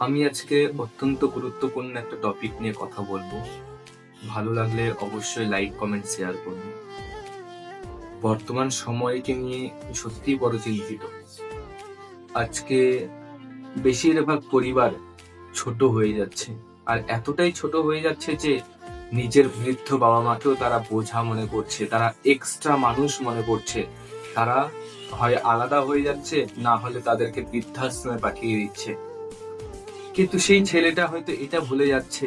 আমি আজকে অত্যন্ত গুরুত্বপূর্ণ একটা টপিক নিয়ে কথা বলব। ভালো লাগলে অবশ্যই লাইক কমেন্ট শেয়ার করুন। বর্তমান সময়কে নিয়ে সত্যিই বড় চিন্তিত। আজকে বেশিরভাগ পরিবার ছোট হয়ে যাচ্ছে। আর এতটাই ছোট হয়ে যাচ্ছে যে নিজের বৃদ্ধ বাবা মাকেও তারা বোঝা মনে করছে, তারা এক্সট্রা মানুষ মনে করছে। তারা হয় আলাদা হয়ে যাচ্ছে, না হলে তাদেরকে বৃদ্ধাশ্রমে পাঠিয়ে দিচ্ছে। কিন্তু সেই ছেলেটা হয়তো এটা ভুলে যাচ্ছে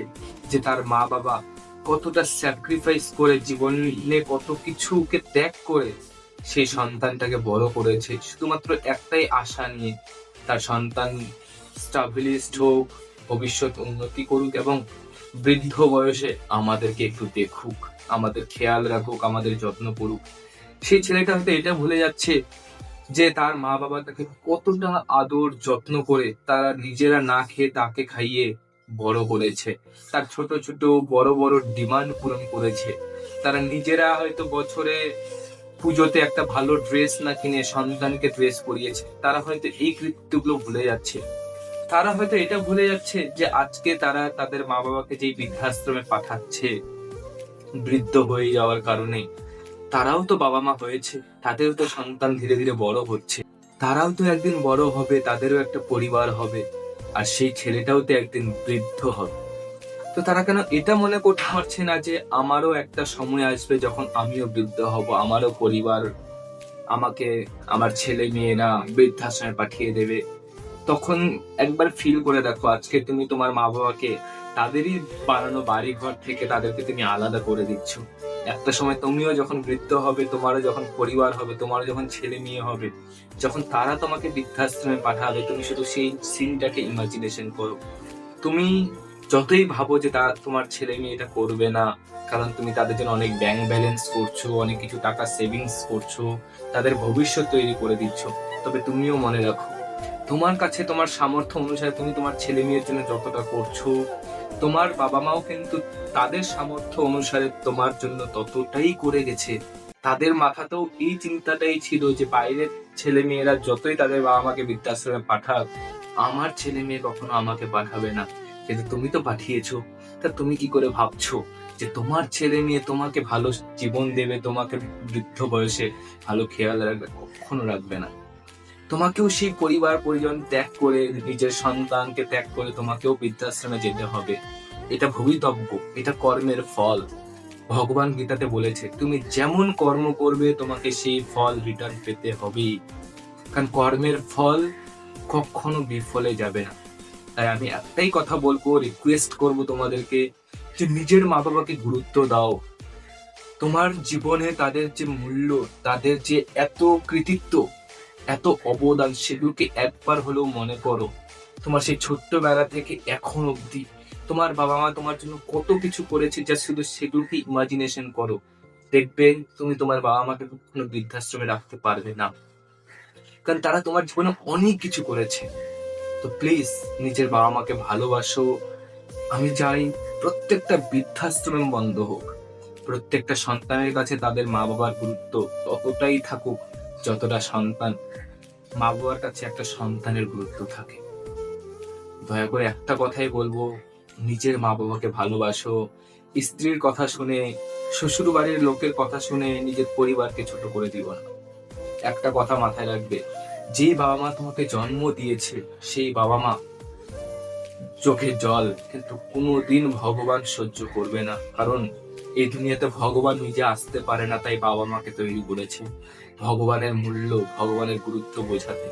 যে তার মা বাবা কতটা স্যাক্রিফাইস করে জীবনে, কত কিছুকে ত্যাগ করে সেই সন্তানটাকে বড় করেছে। শুধুমাত্র একটাই আশা নিয়ে তার সন্তান স্টাবলিশড হোক, ভবিষ্যৎ উন্নতি করুক এবং বৃদ্ধ বয়সে আমাদেরকে একটু দেখুক, আমাদের খেয়াল রাখুক, আমাদের যত্ন করুক। সেই ছেলেটা হয়তো এটা ভুলে যাচ্ছে যে তার মা বাবা তাকে কতটা আদর যত্ন করে তারা নিজেরা না খেয়ে তাকে খাইয়ে বড় করেছে। তার ছোট ছোট, বড় বড় ডিমান্ড পূরণ করেছে। তারা নিজেরা হয়তো বছরে পুজোতে একটা ভালো ড্রেস না কিনে সন্তানকে ড্রেস পরিয়েছে। তারা হয়তো এই কৃত্যগুলো ভুলে যাচ্ছে। তারা হয়তো এটা ভুলে যাচ্ছে যে আজকে তারা তাদের মা বাবাকে যেই বৃদ্ধাশ্রমে পাঠাচ্ছে, বৃদ্ধ হয়ে যাওয়ার কারণে, তারাও তো বাবা মা হয়েছে। তাদেরও তো সন্তান ধীরে ধীরে বড় হচ্ছে। তারাও তো একদিন বড় হবে, তাদেরও একটা পরিবার হবে, আর সেই ছেলেটাও তো একদিন বৃদ্ধ হবে। তো তারা কেন এটা মনে করতে পারছে না যে আমারও একটা সময় আসবে যখন আমিও বৃদ্ধ হব, আমারও পরিবার, আমাকে, আমার ছেলে মেয়েরা বৃদ্ধাশ্রমে পাঠিয়ে দেবে। তখন একবার ফিল করে দেখো, আজকে তুমি তোমার মা বাবাকে তাদেরই বানানো বাড়ি ঘর থেকে তাদেরকে তুমি আলাদা করে দিচ্ছ। একটা সময় তুমিও যখন বৃদ্ধ হবে, তোমারও যখন পরিবার হবে, তোমারও যখন ছেলে মেয়ে হবে, যখন তারা তোমাকে বৃদ্ধাশ্রমে পাঠাবে, তুমি শুধু সেই সিনটাকে ইমাজিনেশন করো। তুমি যতই ভাবো যে তা তোমার ছেলে মেয়ে এটা করবে না, কারণ তুমি তাদের জন্য অনেক ব্যাংক ব্যালেন্স করছ, অনেক কিছু টাকা সেভিংস করছ, তাদের ভবিষ্যৎ তৈরি করে দিচ্ছ, তবে তুমিও মনে রাখো, তোমার কাছে তোমার সামর্থ্য অনুসারে তুমি তোমার ছেলে মেয়ের জন্য যতটা করছ তোমার বাবা মাও কিন্তু তাদের সামর্থ্য অনুসারে তোমার জন্য ততটাই করে গেছে। তাদের মাথাতেও এই চিন্তাটাই ছিল যে বাইরের ছেলে মেয়েরা যতই তাদের বাবা মাকে বৃদ্ধাশ্রমে পাঠাক, আমার ছেলে মেয়ে কখনো আমাকে পাঠাবে না। কিন্তু তুমি তো পাঠিয়েছো। তা তুমি কি করে ভাবছ যে তোমার ছেলে মেয়ে তোমাকে ভালো জীবন দেবে, তোমাকে বৃদ্ধ বয়সে ভালো খেয়াল রাখবে? কখনো রাখবে না। তোমাকেও সেই পরিবার, পরিজন ত্যাগ করে, নিজের সন্তানকে ত্যাগ করে তোমাকেও বৃদ্ধাশ্রমে যেতে হবে। এটা ভবিতব্য, এটা কর্মের ফল। ভগবান গীতাতে বলেছে, তুমি যেমন কর্ম করবে, তোমাকে সেই ফল রিটার্ন পেতে হবেই। কারণ কর্মের ফল কখনো বিফলে যাবে না। তাই আমি একটাই কথা বলব রিকোয়েস্ট করব তোমাদেরকে যে নিজের মা বাবাকে গুরুত্ব দাও। তোমার জীবনে তাদের যে মূল্য, তাদের যে এত কৃতিত্ব এত অবদান সেগুলোকে একবার হলেও মনে করো। তোমার সেই ছোট্টবেলা থেকে এখন অবধি তোমার বাবা মা তোমার জন্য কত কিছু করেছে যা শুধু সেগুলোকে ইমাজিনেশন করো। দেখবে তুমি তোমার বাবা মাকে কখনো বৃদ্ধাশ্রমে রাখতে পারবে না। কারণ তারা তোমার জীবনে অনেক কিছু করেছে। তো প্লিজ নিজের বাবা মাকে ভালোবাসো। আমি চাই প্রত্যেকটা বৃদ্ধাশ্রম বন্ধ হোক। প্রত্যেকটা সন্তানের কাছে তাদের মা বাবার গুরুত্ব ততটাই থাকুক যতটা সন্তান, মা বাবার কাছে একটা সন্তানের গুরুত্ব থাকে। দয়া করে একটা কথাই বলব, নিজের মা বাবাকে ভালোবাসো, স্ত্রীর কথা শুনে শ্বশুর বাড়ির লোকের কথা শুনে নিজের পরিবারকে ছোট করে দিও না। একটা কথা মাথায় রাখবে, যে বাবা মা তোমাকে জন্ম দিয়েছে, সেই বাবা মা চোখে জল কিন্তু কোনোদিন ভগবান সহ্য করবে না। কারণ এই দুনিয়াতে ভগবান নিজে আসতে পারে না, তাই বাবা মাকে তৈরি করেছে। ভগবানের মূল্য, ভগবানের গুরুত্ব বোঝাতে।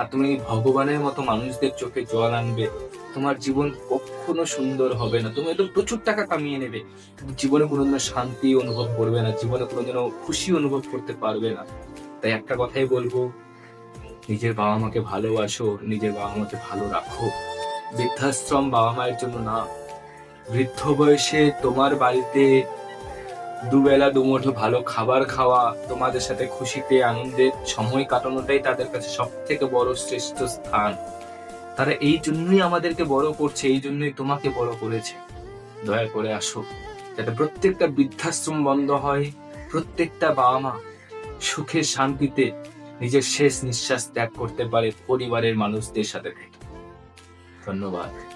আর তুমি ভগবানের মতো মানুষদের চোখে জল আনবে, তোমার জীবন কখনো সুন্দর হবে না। তুমি একদম প্রচুর টাকা কামিয়ে নেবে জীবনে কোনোদিনও শান্তি অনুভব করবে না, জীবনে কোনোদিনও খুশি অনুভব করতে পারবে না। তাই একটা কথাই বলব, নিজের বাবা মাকে ভালোবাসো, নিজের বাবা মাকে ভালো রাখো। বৃদ্ধাশ্রম বাবা মায়ের জন্য না, বৃদ্ধ বয়সে তোমার বাড়িতে দুবেলা, দুমুঠো ভালো খাবার খাওয়া, তোমাদের সাথে খুশিতে, আনন্দে সময় কাটানোটাই তাদের কাছে সব থেকে বড় শ্রেষ্ঠ স্থান। তারা এই জন্যই আমাদেরকে বড় করছে, এই জন্যই তোমাকে বড় করেছে। দয়া করে আসো, যাতে প্রত্যেকটা বৃদ্ধাশ্রম বন্ধ হয়, প্রত্যেকটা বাবা মা সুখে শান্তিতে নিজের শেষ নিঃশ্বাস ত্যাগ করতে পারে পরিবারের মানুষদের সাথে। থেকে ধন্যবাদ।